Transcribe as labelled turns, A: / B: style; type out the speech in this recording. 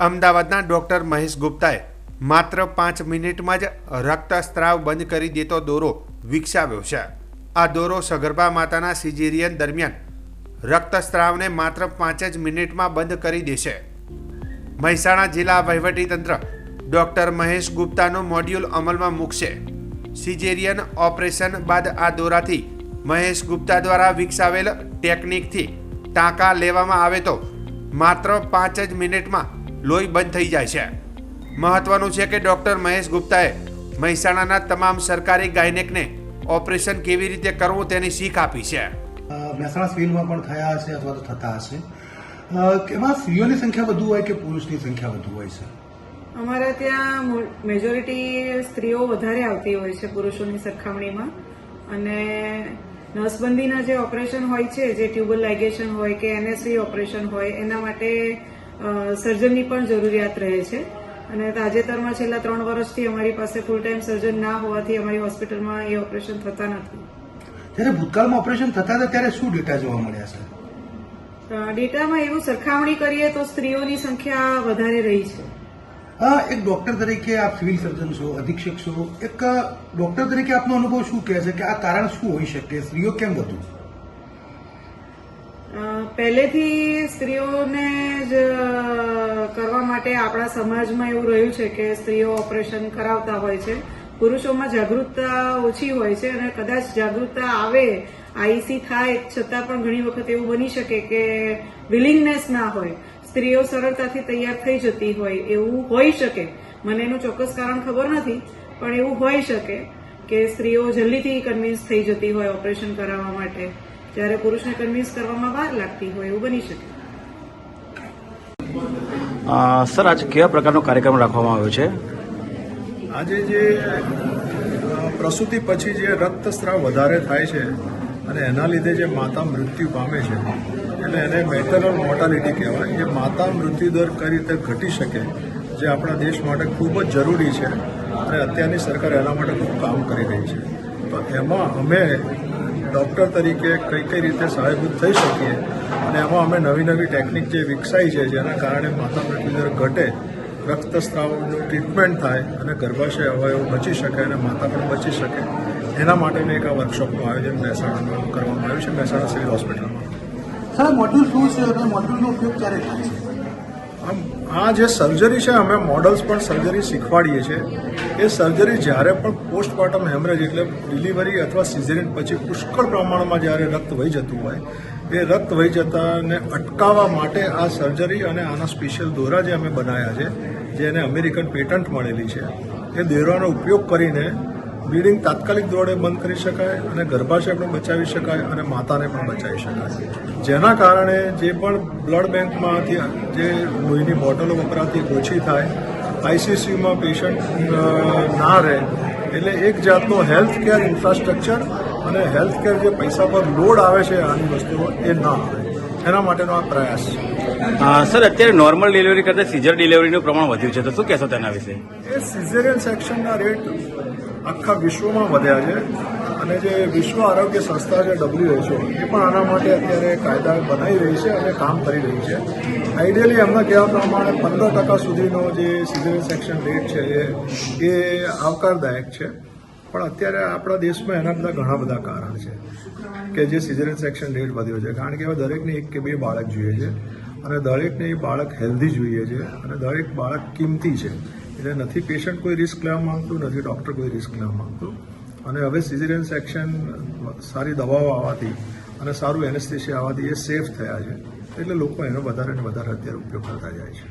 A: અમદાવાદના ડોક્ટર મહેશ ગુપ્તાએ માત્ર પાંચ મિનિટમાં જ રક્તસ્ત્રાવ બંધ કરી દેતો દોરો વિકસાવ્યો છે. આ દોરો સગર્ભા માતાના સિઝેરિયન દરમિયાન રક્તસ્ત્રાવને માત્ર પાંચ જ મિનિટમાં બંધ કરી દેશે. મહેસાણા જિલ્લા વહીવટીતંત્ર ડૉક્ટર મહેશ ગુપ્તાનું મોડ્યુલ અમલમાં મૂકશે. સિઝેરિયન ઓપરેશન બાદ આ દોરાથી મહેશ ગુપ્તા દ્વારા વિકસાવેલ ટેકનિકથી ટાંકા લેવામાં આવે તો માત્ર પાંચ જ મિનિટમાં લોહી બંધ થઈ જાય છે. મહત્વનું છે કે ડોક્ટર મહેશ ગુપ્તાએ મહેસાણાના તમામ સરકારી ગાયનેકને ઓપરેશન કેવી રીતે કરવું તેની શીખ આપી છે.
B: મહેસાણા સિવિલમાં પણ થયા હશે અથવા તો થતા હશે. એમાં સ્ત્રીઓની સંખ્યા વધુ હોય કે પુરુષની સંખ્યા વધુ હોય છે?
C: અમારા ત્યાં મેજોરિટી સ્ત્રીઓ વધારે આવતી હોય છે પુરુષોની સરખામણીમાં. અને નસબંધીના જે ઓપરેશન હોય છે જે ટ્યુબલ લાઇગેશન હોય કે એનએસવી ઓપરેશન હોય એના માટે સર્જનની પણ જરૂરિયાત રહે છે. અને તાજેતરમાં છેલ્લા ત્રણ વર્ષથી અમારી પાસે ફૂલ ટાઈમ સર્જન ના હોવાથી અમારી હોસ્પિટલમાં એ ઓપરેશન થતા નથી.
B: જ્યારે ભૂતકાળમાં ઓપરેશન થતા હતા ત્યારે શું ડેટા જોવા મળ્યા છે?
C: ડેટામાં એવું સરખામણી કરીએ તો સ્ત્રીઓની સંખ્યા વધારે રહી છે.
B: એક ડોક્ટર તરીકે આપ સિવિલ સર્જન છો અધિક્ષક છો. એક ડોક્ટર તરીકે આપનો અનુભવ શું કહે છે કે આ કારણ શું હોઈ શકે? સ્ત્રીઓ કેમ વધુ?
C: પહેલેથી સ્ત્રીઓને જ કરવા માટે આપણા સમાજમાં એવું રહ્યું છે કે સ્ત્રીઓ ઓપરેશન કરાવતા હોય છે. પુરુષોમાં જાગૃતતા ઓછી હોય છે અને કદાચ જાગૃતતા આવે, આઈસી થાય, છતાં પણ ઘણી વખત એવું બની શકે કે વિલિંગનેસ ના હોય. સ્ત્રીઓ સરળતાથી તૈયાર થઈ જતી હોય, એવું હોઈ શકે. મને એનું ચોક્કસ કારણ ખબર નથી, પણ એવું હોઈ શકે કે સ્ત્રીઓ જલ્દીથી કન્વિન્સ થઈ જતી હોય ઓપરેશન કરાવવા માટે. જ્યારે પુરુષને કન્વિન્સ કરવામાં વાર લાગતી હોય એવું બની શકે.
D: સર આજે કેવા પ્રકારનો કાર્યક્રમ રાખવામાં આવ્યો છે?
E: આજે જે પ્રસૂતિ પછી જે રક્તસ્રાવ વધારે થાય છે અને એના લીધે જે માતા મૃત્યુ પામે છે એટલે એને મેટરનલ મોર્ટાલિટી કહેવાય. જે માતા મૃત્યુ દર કઈ રીતે ઘટી શકે જે આપણા દેશ માટે ખૂબ જ જરૂરી છે અને અત્યારની સરકાર એના માટે ખૂબ કામ કરી રહી છે. તો એમાં અમે ડૉક્ટર તરીકે કઈ કઈ રીતે સહાયભૂત થઈ શકીએ અને એમાં અમે નવી નવી ટેકનિક જે વિકસાઈ છે જેના કારણે માતા દર ઘટે રક્તસ્રાવનું ટ્રીટમેન્ટ થાય અને ગર્ભાશય અવયવ બચી શકે અને માતા પણ બચી શકે. એના માટેનું એક આ વર્કશોપનું આયોજન મહેસાણામાં કરવામાં આવ્યું છે મહેસાણા સિવિલ હોસ્પિટલમાં.
B: સર મોડ્યુલ શું છે અને મોડ્યુલનો ઉપયોગ ક્યારે થાય છે?
E: આમ આ જે સર્જરી છે અમે મોડલ્સ પણ સર્જરી શીખવાડીએ છીએ. એ સર્જરી જ્યારે પણ પોસ્ટમોર્ટમ હેમરેજ એટલે ડિલિવરી અથવા સિઝેરિયન પછી પુષ્કળ પ્રમાણમાં જ્યારે રક્ત વહી જતું હોય, એ રક્ત વહી જતાને અટકાવવા માટે આ સર્જરી અને આના સ્પેશિયલ દોરા જે અમે બનાવ્યા છે, જે એને અમેરિકન પેટન્ટ મળેલી છે, એ દોરાનો ઉપયોગ કરીને બ્લીડિંગ તાત્કાલિક દોડે બંધ કરી શકાય અને ગર્ભાશય પણ બચાવી શકાય અને માતાને પણ બચાવી શકાય. જેના કારણે જે પણ બ્લડ બેંકમાંથી જે લોહીની બોટલો વપરાતી ઓછી થાય આઈસીસીયુમાં પેશન્ટ ના રહે. એટલે એક જાતનો હેલ્થ કેર ઇન્ફ્રાસ્ટ્રક્ચર અને હેલ્થ કેર જે પૈસા પર લોડ આવે છે આની વસ્તુઓ એ ના આવે. એના માટેનો આ પ્રયાસ છે.
D: સર અત્યારે નોર્મલ ડિલિવરી કરતાં સિઝર ડિલિવરીનું પ્રમાણ વધ્યું છે. તો શું કહેશો તેના વિશે?
E: એ સિઝેરિયન સેક્શનના રેટ આખા વિશ્વમાં વધ્યા છે. અને જે વિશ્વ આરોગ્ય સંસ્થા છે ડબ્લ્યુએચઓ એ પણ આના માટે અત્યારે કાયદા બનાવી રહી છે અને કામ કરી રહી છે. આઈડિયલી એમના કહેવા પ્રમાણે પંદર ટકા સુધીનો જે સિઝેરિયન સેક્શન રેટ છે એ આવકારદાયક છે. પણ અત્યારે આપણા દેશમાં એના બધા ઘણા બધા કારણ છે કે જે સિઝેરિયન સેક્શન રેટ વધ્યો છે. કારણ કે હવે દરેકને એક કે બે બાળક જોઈએ છે અને દરેકને એ બાળક હેલ્ધી જોઈએ છે અને દરેક બાળક કિંમતી છે. એટલે નથી પેશન્ટ કોઈ રિસ્ક લેવા માંગતું, નથી ડૉક્ટર કોઈ રિસ્ક લેવા માંગતું. અને હવે સિઝેરિયન સેક્શન સારી દવાઓ આવવાથી અને સારું એનેસ્થેશિયા આવવાથી એ સેફ થયા છે. એટલે લોકો એનો વધારે ને વધારે અત્યારે ઉપયોગ કરતા જાય છે.